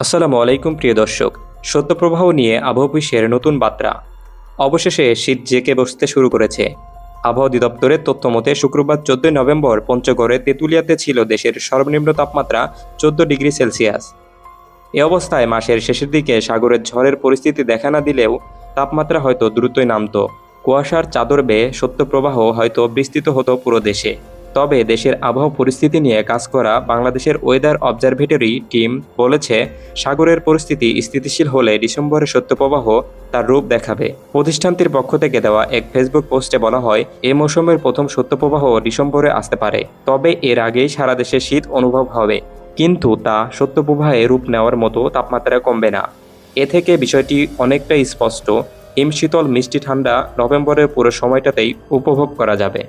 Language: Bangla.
আসসালামু আলাইকুম, প্রিয় দর্শক। সত্যপ্রবাহ নিয়ে আবহাওয়া নতুন বার্তা। অবশেষে শীত জেকে বসতে শুরু করেছে। আবহাওয়া অধিদপ্তরের তথ্য মতে শুক্রবার চোদ্দই নভেম্বর পঞ্চগড়ে তেঁতুলিয়াতে ছিল দেশের সর্বনিম্ন তাপমাত্রা চোদ্দ ডিগ্রি সেলসিয়াস। এ অবস্থায় মাসের শেষের দিকে সাগরের ঝড়ের পরিস্থিতি দেখা না দিলেও তাপমাত্রা হয়তো দ্রুতই নামতো। কুয়াশার চাদর বেয়ে সত্যপ্রবাহ হয়তো বিস্তৃত হতো পুরো দেশে। তবে দেশের আবহাওয়া পরিস্থিতি নিয়ে কাজ করা বাংলাদেশের ওয়েদার অবজারভেটরি টিম বলেছে, সাগরের পরিস্থিতি স্থিতিশীল হলে ডিসেম্বরে সত্যপ্রবাহ তার রূপ দেখাবে। প্রতিষ্ঠানটির পক্ষ থেকে দেওয়া এক ফেসবুক পোস্টে বলা হয়, এ মৌসুমের প্রথম সত্যপ্রবাহ ডিসেম্বরে আসতে পারে, তবে এর আগেই সারা দেশে শীত অনুভব হবে। কিন্তু তা সত্যপ্রবাহে রূপ নেওয়ার মতো তাপমাত্রা কমবে না। এ থেকে বিষয়টি অনেকটাই স্পষ্ট, হিমশীতল, মিষ্টি ঠান্ডা নভেম্বরের পুরো সময়টাতেই উপভোগ করা যাবে।